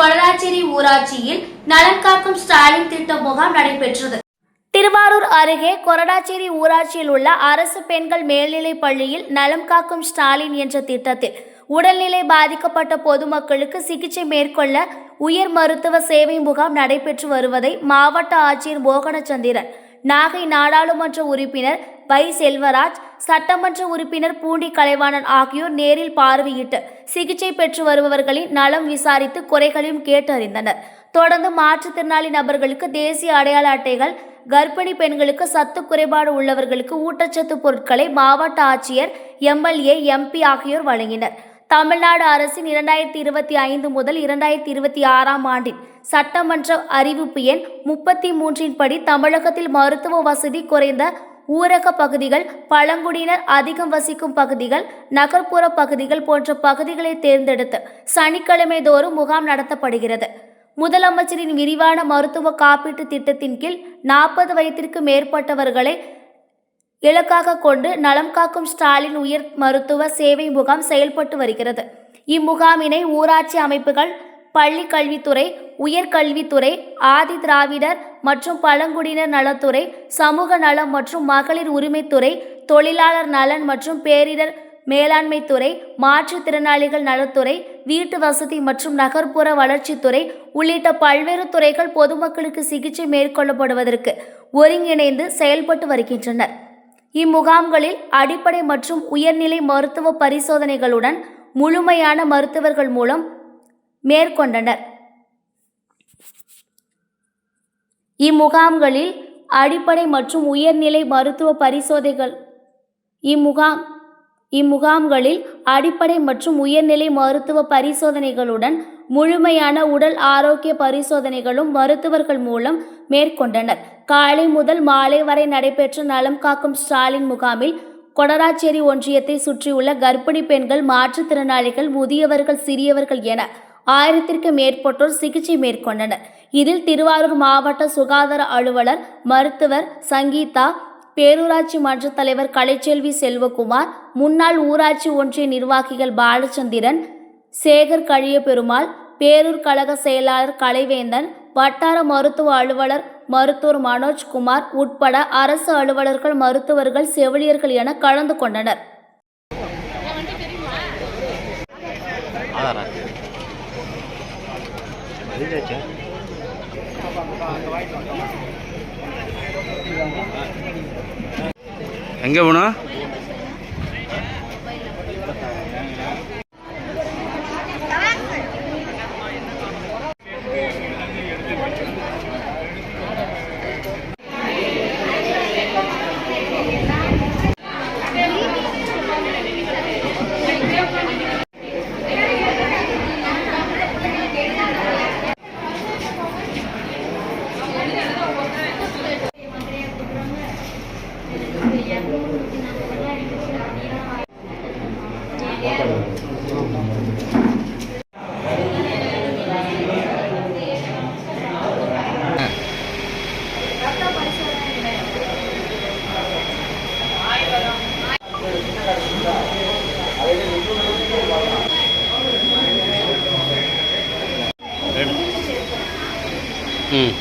கொளராச்சேரி ஊராட்சியில் நலன் காக்கும் ஸ்டாலின் திட்ட முகாம் நடைபெற்றது. திருவாரூர் அருகே கொரடாச்சேரி ஊராட்சியில் உள்ள அரசு பெண்கள் மேல்நிலைப் பள்ளியில் நலம் காக்கும் ஸ்டாலின் என்ற திட்டத்தில் உடல்நிலை பாதிக்கப்பட்ட பொதுமக்களுக்கு சிகிச்சை மேற்கொள்ள உயர் மருத்துவ சேவை முகாம் நடைபெற்று வருவதை மாவட்ட ஆட்சியர் மோகனச்சந்திரன் நாகை நாடாளுமன்ற உறுப்பினர் வை செல்வராஜ் சட்டமன்ற உறுப்பினர் பூண்டி கலைவாணன் ஆகியோர் நேரில் பார்வையிட்டு சிகிச்சை பெற்று வருபவர்களின் நலம் விசாரித்து குறைகளையும் கேட்டறிந்தனர். தொடர்ந்து மாற்றுத்திறனாளி நபர்களுக்கு தேசிய அடையாள அட்டைகள் கர்ப்பிணி பெண்களுக்கு சத்து குறைபாடு உள்ளவர்களுக்கு ஊட்டச்சத்து பொருட்களை மாவட்ட ஆட்சியர் எம்எல்ஏ எம்பி ஆகியோர் வழங்கினர். தமிழ்நாடு அரசின் இரண்டாயிரத்தி இருபத்தி ஐந்து முதல் இரண்டாயிரத்தி இருபத்தி ஆறாம் ஆண்டின் சட்டமன்ற அறிவிப்பு எண் முப்பத்தி மூன்றின் படி தமிழகத்தில் மருத்துவ வசதி குறைந்த ஊரக பகுதிகள் பழங்குடியினர் அதிகம் வசிக்கும் பகுதிகள் நகர்ப்புற பகுதிகள் போன்ற பகுதிகளை தேர்ந்தெடுத்து சனிக்கிழமை தோறும் முகாம் நடத்தப்படுகிறது. முதலமைச்சரின் விரிவான மருத்துவ காப்பீட்டு திட்டத்தின் கீழ் நாற்பது வயதிற்கு மேற்பட்டவர்களை இலக்காக கொண்டு நலம் காக்கும் ஸ்டாலின் உயர் மருத்துவ சேவை முகாம் செயல்பட்டு வருகிறது. இம்முகாமினை ஊராட்சி அமைப்புகள் பள்ளி கல்வித்துறை உயர்கல்வித்துறை ஆதி திராவிடர் மற்றும் பழங்குடியினர் நலத்துறை சமூக நலம் மற்றும் மகளிர் உரிமைத்துறை தொழிலாளர் நலன் மற்றும் பேரிடர் மேலாண்மைத்துறை மாற்றுத்திறனாளிகள் நலத்துறை வீட்டு வசதி மற்றும் நகர்ப்புற வளர்ச்சித்துறை உள்ளிட்ட பல்வேறு துறைகள் பொதுமக்களுக்கு சிகிச்சை மேற்கொள்ளப்படுவதற்கு ஒருங்கிணைந்து செயல்பட்டு வருகின்றனர். இம்முகாம்களில் அடிப்படை மற்றும் உயர்நிலை மருத்துவ பரிசோதனைகளுடன் முழுமையான மருத்துவர்கள் மூலம் மேற்கொண்டனர். இம்முகாம்களில் அடிப்படை மற்றும் உயர்நிலை மருத்துவ பரிசோதனைகள் இம்முகாம் இம்முகாம்களில் அடிப்படை மற்றும் உயர்நிலை மருத்துவ பரிசோதனைகளுடன் முழுமையான உடல் ஆரோக்கிய பரிசோதனைகளும் மருத்துவர்கள் மூலம் மேற்கொண்டனர். காலை முதல் மாலை வரை நடைபெற்ற நலம் காக்கும் ஸ்டாலின் முகாமில் கொடராச்சேரி ஒன்றியத்தை சுற்றியுள்ள கர்ப்பிணி பெண்கள் மாற்றுத்திறனாளிகள் முதியவர்கள் சிறியவர்கள் என ஆயிரத்திற்கு மேற்பட்டோர் சிகிச்சை மேற்கொண்டனர். இதில் திருவாரூர் மாவட்ட சுகாதார அலுவலர் மருத்துவர் சங்கீதா பேரூராட்சி மன்ற தலைவர் கலைச்செல்வி செல்வகுமார் முன்னாள் ஊராட்சி ஒன்றிய நிர்வாகிகள் பாலச்சந்திரன் சேகர் கழிய பெருமாள் பேரூர் கழக செயலாளர் கலைவேந்தன் வட்டார மருத்துவ அலுவலர் மருத்துவர் மனோஜ்குமார் உட்பட அரசு அலுவலர்கள் மருத்துவர்கள் செவிலியர்கள் என கலந்து கொண்டனர். எங்கே ம்.